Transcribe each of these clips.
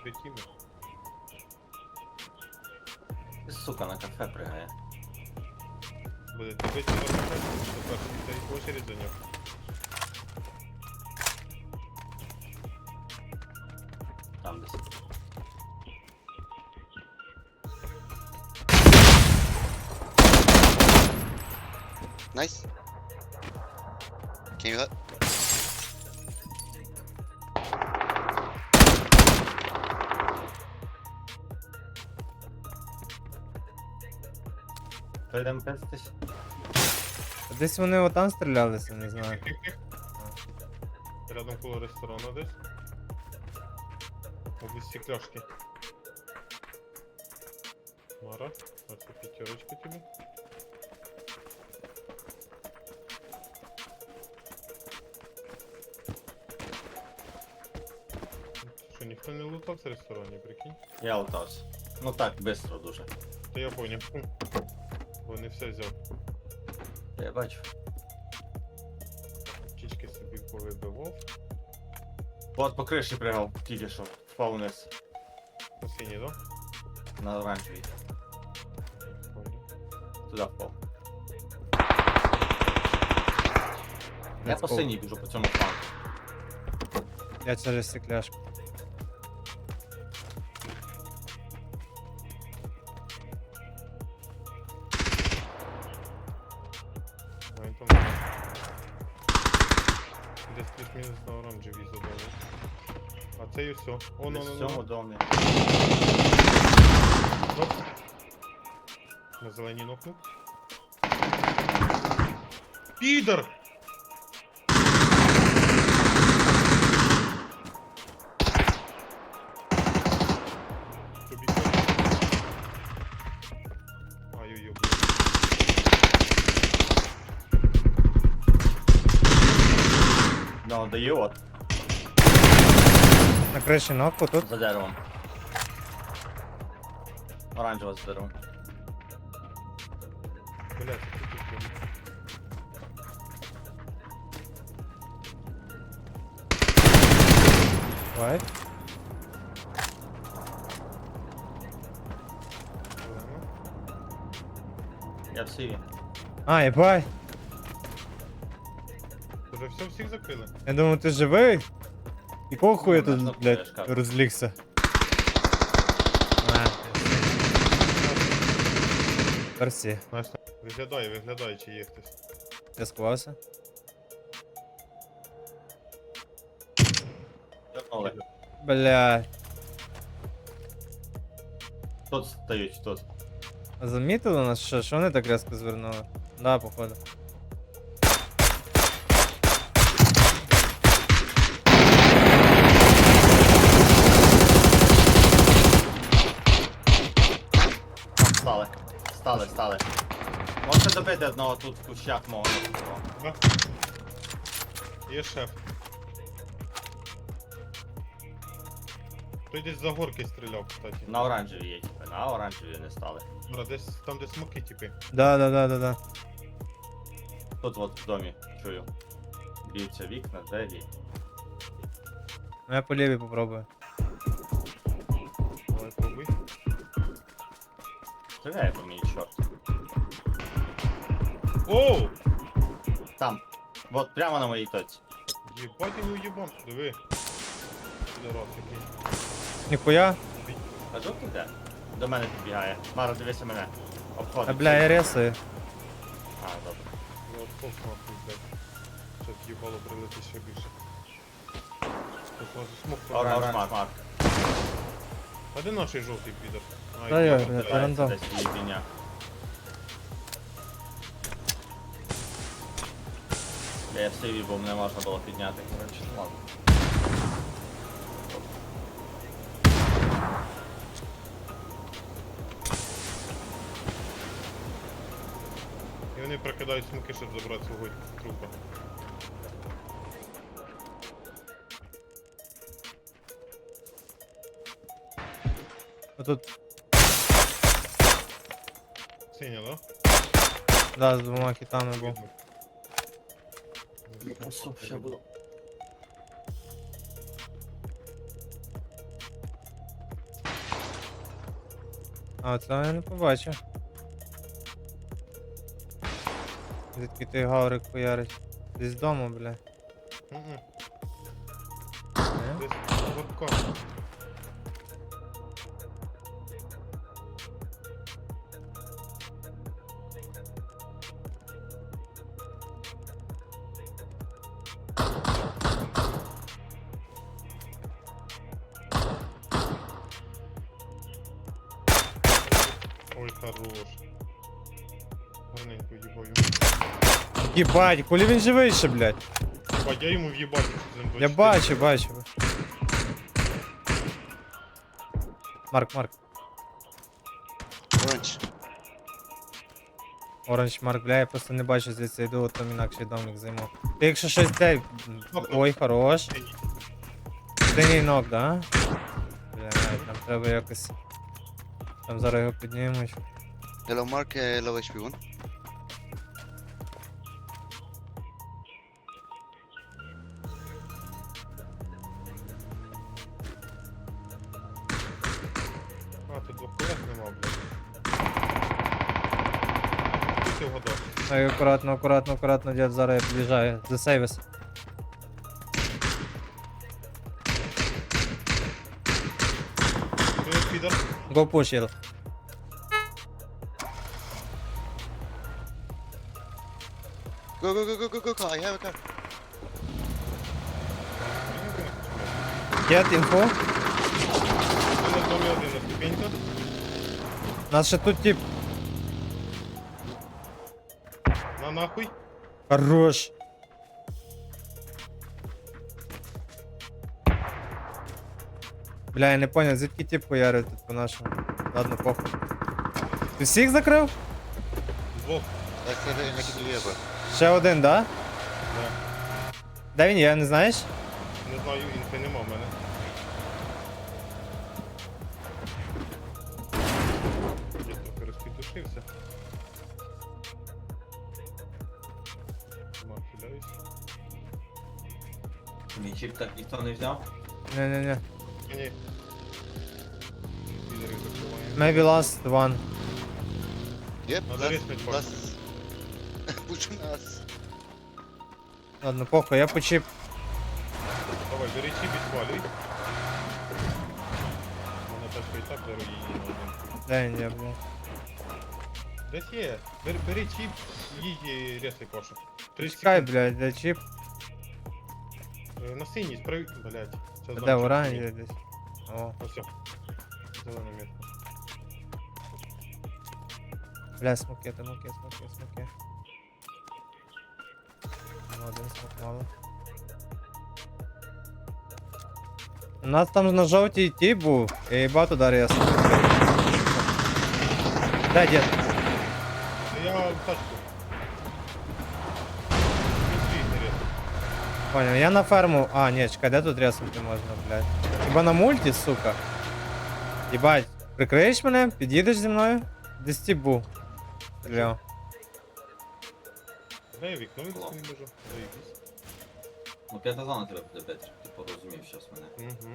собі тімиш. Ти, Сука, на кафе пригає. Буде дивитися на мене, що перший стоїть очередь за нього. Там десь. Nice. Can you let? Йдемо пестись. Десь вони отам стрілялися, не знаю. Рядом коло ресторану десь. Область стекляшки. Мара, оце п'ятерочка тобі. Що, ніхто не лутав в ресторані, прикинь? Я лутався. Ну так, швидко дуже. Та я поняв. Бо не все взяв. Я бачу. Птічки собі повибивав. От по криші пригав, тільки що. Впав вниз. На синій, да? На оранжевій. Туди впав. Я Let's по go. синій біжу по цьому флангу. Я через стекляшку. Це і все. О, ну, Десь ну, в цьому ну. домі. Оп. На зеленій нокну. Підер! Тобі що? Ай-ой-ой. Ну, даю от, На криші ногу тут. за деревом. Оранжева за деревом. Давай. Я в сиві. А, єбай. Уже все всіх закрили? Я думав, ти живий? Якого хуя Ну, тут, блядь, я ж кажу. розлігся? А. Персі. Виглядай, виглядай, чи є хтось. Я сховався. Олег. Блядь. Тут стають, тут. А замітили нас що? Що вони так різко звернули? Да, походу. Там стали. Стали, стали. Можете добити одного тут в кущах мого. Да. Є шеф. Той десь за горки стріляв, кстати. На оранжеві є, типи. На оранжеві не стали. Бра, десь там, де смоки, типи. Да, да, да, да, да. Тут от в домі чую. Б'ються вікна, двері. Ну я по лівій попробую. Стріляє по мені, чорт. Оу! Там. Вот прямо на моїй точці. Єбать його уєбан, диви. Підорос який. Ніхуя. А жовтий де? До мене підбігає. Мара, дивися мене. Обходить. А бля, я ресаю. А, добре. Отповз нахуй, блядь. Щас їбало прилетить ще більше. Тут може смок Оранж, пробити. марк, марк. А де наш жовтий підор? А, Та я, блядь. та рандом. Десь їбіня. Я в сиві, бо мене можна було підняти. Коротше, ладно. І вони прокидають смоки, щоб забрати свого трупа. Отут, Синя, да? да, з двома китами був. Видно. Ще було. А, це я не побачив. Звідки той гаврик хуярить? Десь вдома, бля. Мгм. Не? Десь гуртко. Ой, хорош. Гарненько їбаю. Єбать, коли він живий ще, блядь. Єбать, я йому в'їбать. Я бачу, бачу. Марк, Марк. Оранж. Оранж Марк, бля, я просто не бачу звідси йду, от там інакший домик займу. Ти якщо щось цей. Ой, хорош. Синій ног, да? Бля, там треба якось. Там зараз його піднімуть. Yellow mark, uh, low HP one. А, тут двох колес нема, блядь. Ти вгадав. Ай, акуратно, акуратно, акуратно, дід, зараз я під'їжджаю. Засейвис. підар. Go push, їл. Go, go, go, go, go, go, car. I have a car. Дід, інфо. Ти на домі один на ступеньках. Нас ще тут тип. На нахуй. Хорош. Бля, я не понял, звідки тип хуярить тут по нашому. Ладно, похуй. Ти всіх закрив? Двох. That's the next level. Ще один, да? Да. Де він є, не знаєш? Не знаю, інфи нема в мене. Я трохи розпідушився. Мій чіп так ніхто не взяв. Не-не-не. Ні. Підери закриваємо. Maybe last one. Yep, Надо last, резнуть пару. last. Pushing us. Ладно, похуй, я по чіп. Давай, бери чіп і свалюй. У мене тачка і так дорогі її на один. Де він є, бля. Десь є. Бери, бери чіп, їдь і ряси кошу. 30 Чекай, секунд. блядь, де чіп? Е, На синій, справи... Блядь. Це Де оранжевий десь. О, Ось все. Зелена метка. бля, смоки, та смоки, смоки, смоки. Ну, один смок мало. У нас там на жовтій ті був, я їбав туди рез. Де дід? Ну, Я в тачку. Понял, я на ферму. А, ні, чекай, де тут резнути можна, блядь? Хіба на мульті, сука? Єбать, прикриєш мене? Під'їдеш зі мною? Десь тіп був. Стріляв. Дай я вікно відкрити не можу. Заїбись. Ну п'ята зона треба буде Петр, ти порозумів щас мене. Угу.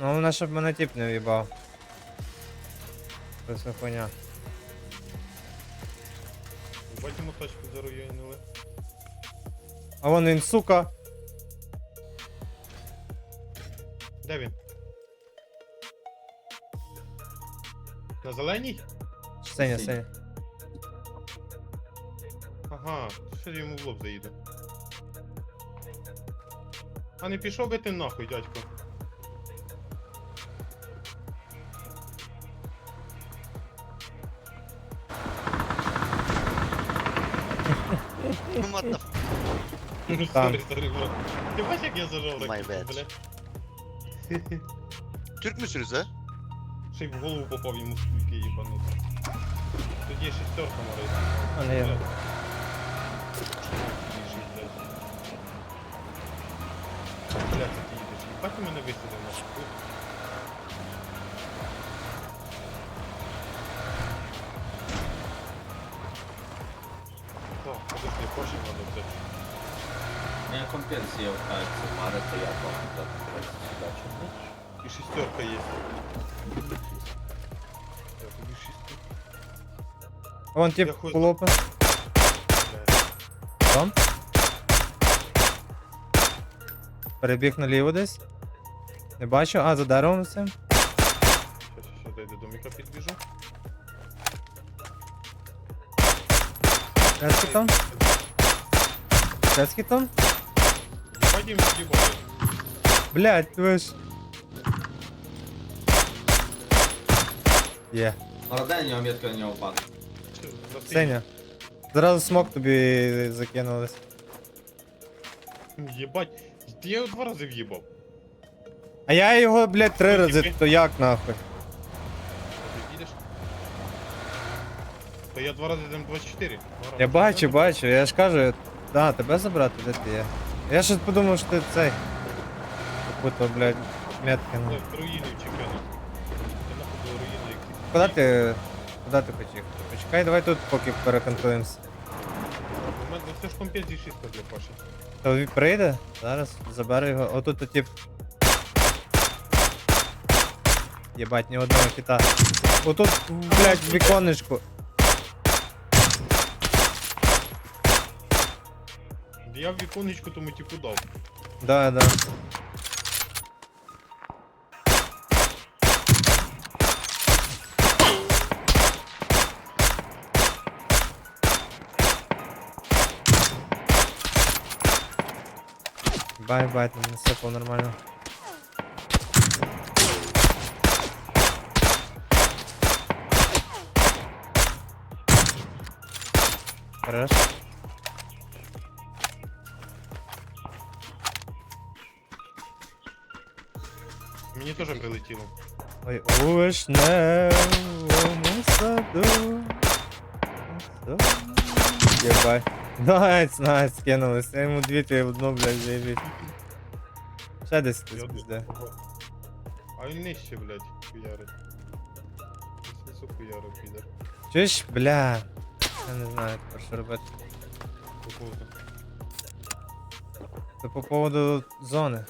Ну, головне, щоб мене тіп не в'їбав. Це все хуйня. Бачимо тачку заруйнили. А вон він, сука. Де він? На зеленій? Сеня, Сеня. Ага, що йому в лоб заїде. А не пішов би ти нахуй, дядько. What the f- Там. сорі, сорі, бро. Ти бачиш, як я зажав My ракету, bad. блядь? Türk müsünüz ha? Ще й в голову попав йому скільки їбанути. Тоді є шестерка морить. А не я. Блядь, це ти їдеш. Ти мене висадив на шку. Так, подожди, Порше надо взяти. Я компенсію вкаюся, пари, то я бачу, так, сюди І шістерка є. Я тобі шістерка. Вон тип Я хуй- хлопа. Там. Перебіг наліво десь. Не бачу, а за деревом цим. Щас, щас, щас, до домика підбіжу. Кецькі там? Кецькі там? З'їбали. Блять, ви ж. Є. Городень, його метка не впаде. Чи- за ти- Сеня. Зразу смок тобі закинулись. Єбать. Я його два рази в'їбав. А я його, блять, три Ну, рази, то як нахуй? То я два рази М24. Два Я рази. бачу, бачу, я ж кажу, да, тебе забрати, де ти є? Я щось подумав, що ти цей. Попутав, блядь, метки. ну. Це руїни чемпіонаті. Це нахуй було руїни якісь. Куди ти. Куди ти хотів? Почекай, давай тут поки перекантуємося. У мене це ж компенсі шістка для Паші. То він прийде? Зараз заберу його. Отут то тип. Єбать, ні одного кита. Отут, блядь, в віконечку. Я в віконечку тому типу дав. Да, да. Бай, бай, там насипав нормально. Хорош. Мені теж прилетіло. Ой, у вишневому саду. Єбай. Найс, найс, скинулись. Я йому дві ти одну, блядь, заєбіть. Ще десь хтось Я пізде. А він нижче, блядь, хуярить. Снизу хуярить, підер. Чуєш, бля. Я не знаю, тепер що робити. Походу. Це по поводу зони.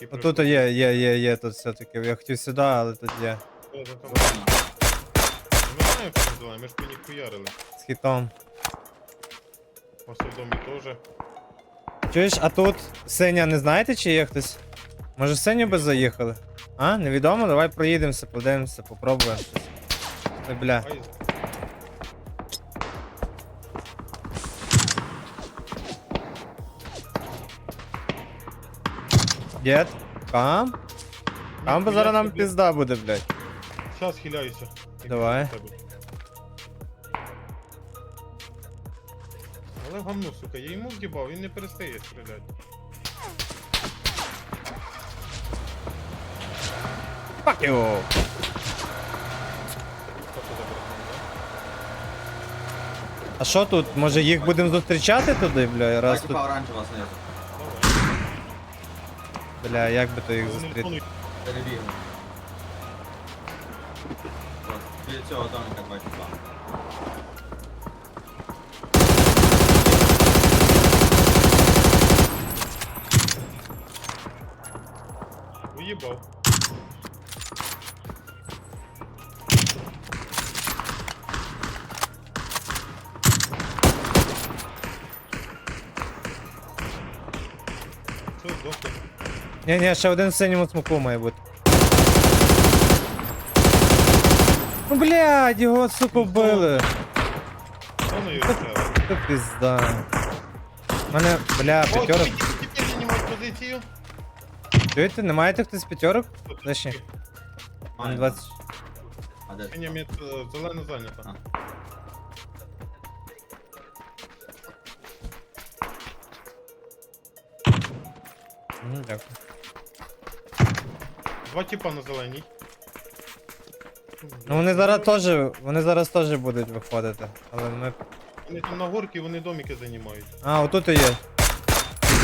Який Отут є, є, є, є, тут все-таки. Я хотів сюди, але тут є. Ми знаємо, що називаємо, ми ж по них хуярили. З хітом. Ось в домі теж. Чуєш, а тут синя не знаєте, чи є хтось? Може синю би заїхали? А, невідомо, давай проїдемося, подивимося, попробуємо щось. Ой, бля. Ай, Дід, кам? Там би зараз нам пізда буде, блядь. Щас хиляюся. Давай. Але гамно, сука, я йому в'їбав, він не перестає стріляти. Fuck you! А що тут? Може їх будемо зустрічати туди, бля, раз тут. оранжева знизу. да? Бля, як би то їх зустріти? Перебігли. От, біля цього домика два. Уїбав. Ні, ні, ще один в синьому смоку має бути. Ну блядь, його сука вбили. Воно. Це пізда. Мене, бля, О, п'ятерок. тепер тепер займають позицію. Чуєте, не маєте хтось п'ятерок? Таки. Мене 20. А де ти? Синя мет, е, зелена зайнята. А. Дякую. Два типа на зеленій. Ну вони зараз теж, вони зараз теж будуть виходити. Але ми. Вони там на горці, вони домики займають. А, отут і є.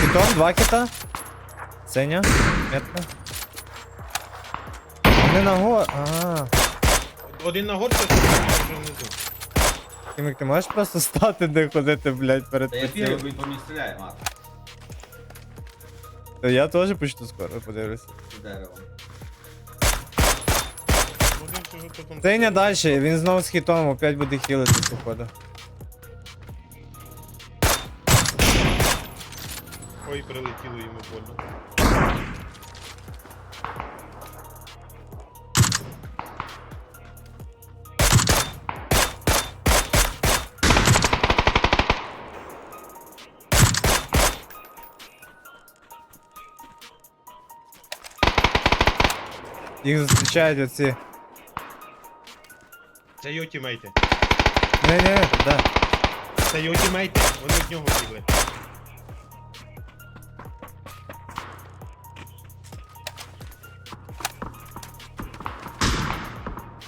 Кітом, два кита. Синя, метка. Вони на го. А, Один на горці, а другий вже внизу. Тимик, ти можеш просто стати, де ходити, блядь, перед Та я прицілом? він по мені стріляє, Марк. Та я теж почну скоро, подивлюся. З деревом. Тут он- Тиня далі, він знову з хітом, опять буде хілити, походу. Ой, прилетіло йому больно. Їх зустрічають оці. Це його тімейти. Не, не, да. Це його тімейти. Вони в нього бігли.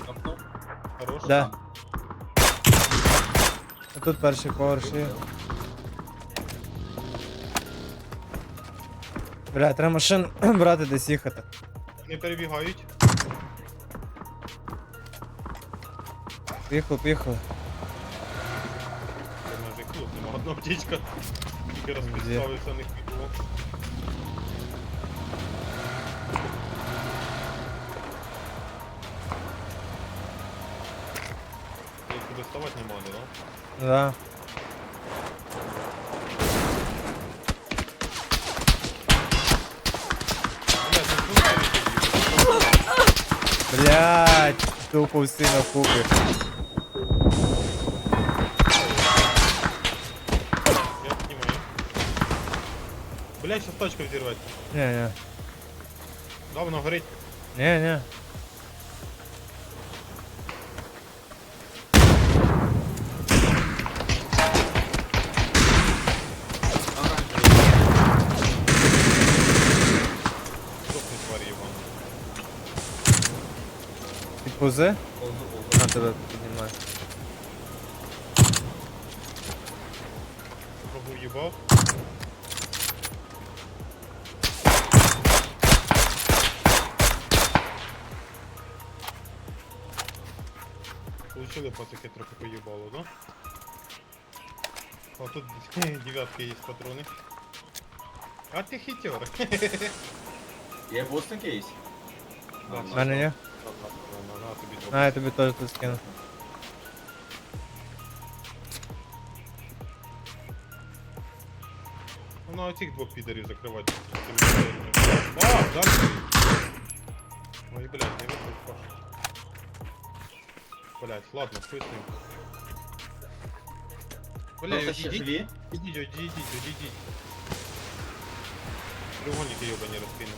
Тобто, Хорош. Да. А Тут перший поверх є. Бля, треба машин брати десь їхати. Не перебігають. Поїхали, поїхали. Це майже клуб, нема одна птічка. Тільки раз Де? підставився, не кидував. Тут куди ставати нема, да? Да. Блядь, ну тут перебіг. Блять, тупо всі на купі. Блядь, щас тачка взірветься. Не, не. Да, вона горить. Не, не. Сохне тварі його. Підпузи? повзу, повзу. На тебе піднімаю. Пробув їбав. Получили пацаки трохи поїбало, да? А тут дев'ятки є патрони. А ти хитер. Є бустинг якийсь? Да, В мене є? На, на, на, тобі На, я тобі теж тут скину. Ну, на оцих двох підарів закривати. А, далі. Ой, блядь, не виходь, Паша. Блядь, ладно, хуй з ним. Бля, Просто ще одійдіть, живі? одійдіть, одійдіть, одійдіть. Треугольники ёбані розкину.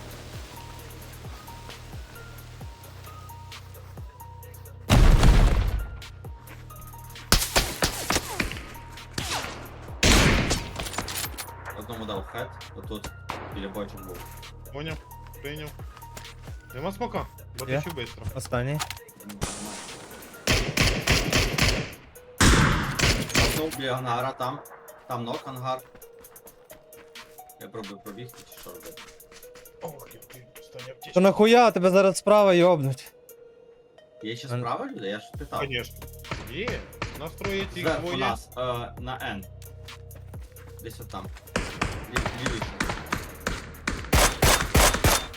Одному дав хет, отут біля бочок був. Поняв, прийняв. Нема смока, бо Є. ти быстро. Останній. Нокнув біля ангара там. Там нок ангар. Я пробую пробігти чи що робити. Ох, дякую, остання То аптечка. нахуя тебе зараз справа йобнуть? Є ще Ан- справа люди? Я ж питав. Конечно. Є. Настроїть їх Зверху двоє. нас, е, на N. Десь от там. Лі- Лівіше.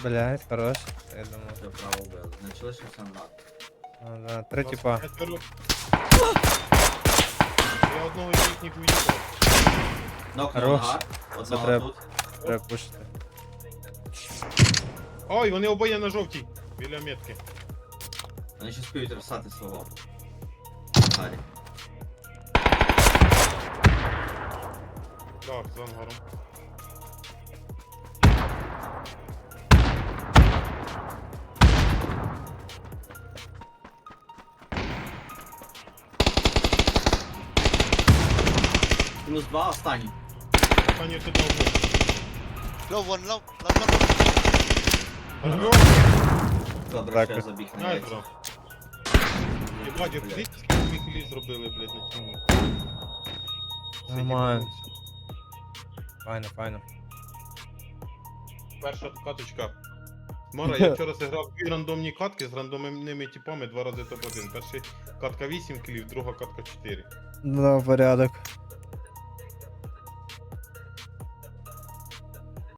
Блять, хорош. Я думав. Все право вбили. Значить лишився ангар. Ну, да. Три Нас типа. п'ятеро. Я Одного з їхніх уїхав. Нокнув Хорош. ангар. Одного треба. тут. Треба пушити. Ой, вони обоє на жовтій. Біля метки. Вони ще спіють розсати свого. Гарі. Так, з ангаром. Мінус два, останній. Останній тут на. Low one, low, low, low. Розбив? Добре, Так. що забіг на яйця. бро. Єбать, от Блядь. скільки зробили, блядь, на тіму. Це Нормально. Файно, файно. Перша каточка. Мара, я вчора зіграв дві рандомні катки з рандомними типами два рази топ-1. Перший катка 8 кілів, друга катка 4. Ну, порядок.